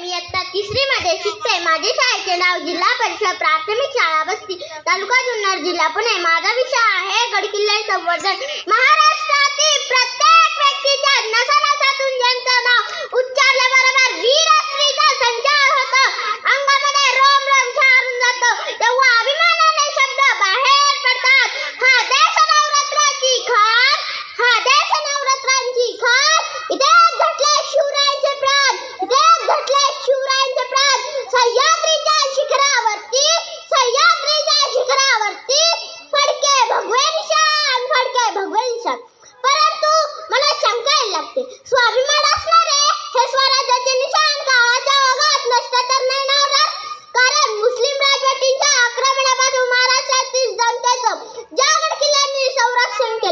मी आता तिसरी मध्ये शिकते. माझे शाळेचे नाव जिल्हा परिषद प्राथमिक शाळा बस्ती तालुका जुन्नर जिल्हा पुणे. माझा विषय आहे गडकिल्ले संवर्धन. महाराज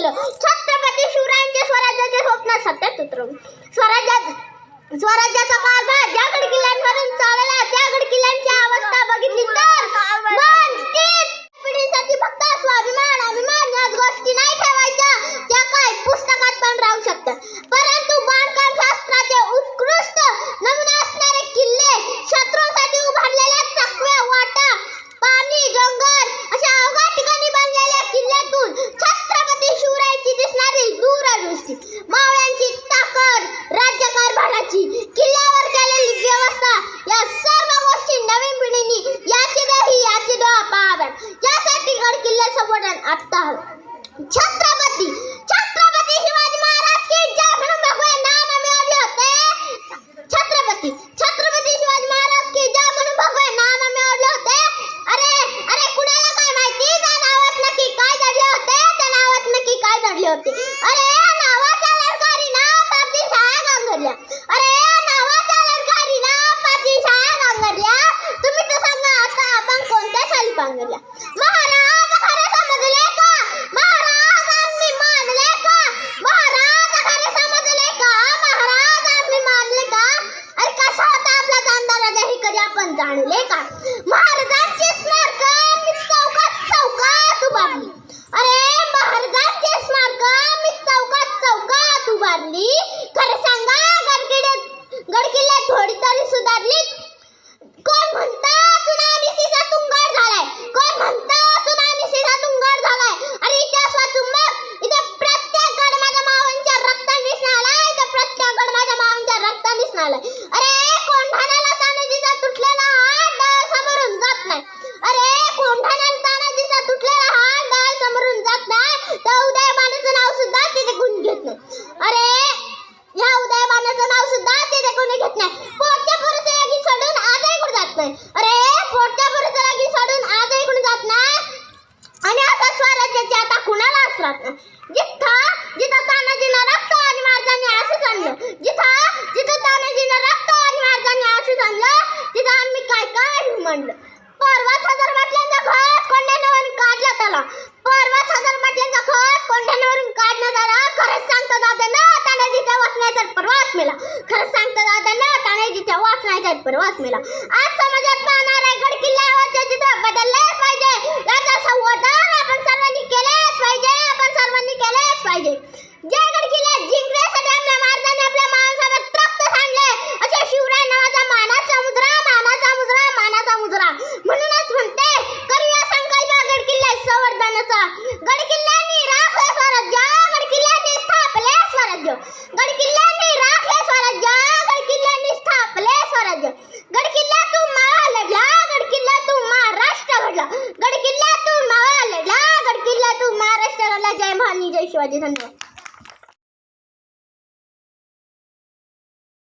केलं. छत्रपती शिवरायांचे स्वराज्याचे स्वप्न सत्यात उतरवून. स्वराज्यात स्वराज्याचा मार्ग ज्या किल्ल्यांवरून आत्ता छान जाणले काय महाराजांचे स्मारक चौकात चौकात उभारली. नाही. अरे पोटच्या परिसराला की सोडून आज इकडून जात ना आणि असं स्वराज्याची आता कुणाला असणार जिथं जिथं तानाजीनं रक्त आणि मार्गाने असंच आणलं जिथं जिथं तानाजीनं रक्त आणि मार्गाने असंच आणलं तिथं आम्ही काय काय म्हणलं? परवाच हजार बाटल्यांचा खत कोंड्यावरून काढला त्याला. परवाच हजार बाटल्यांचा खत कोंड्यावरून काढण्यात आला खरंच सांगतो दादा ना तानाजीचा वचनाय तर परवाच मिळाला खरंच सांगतो दादा आजच्या वाचनाच्या तत्पर वाचमेला आज समाजात पाहणार 看你最喜欢这三种。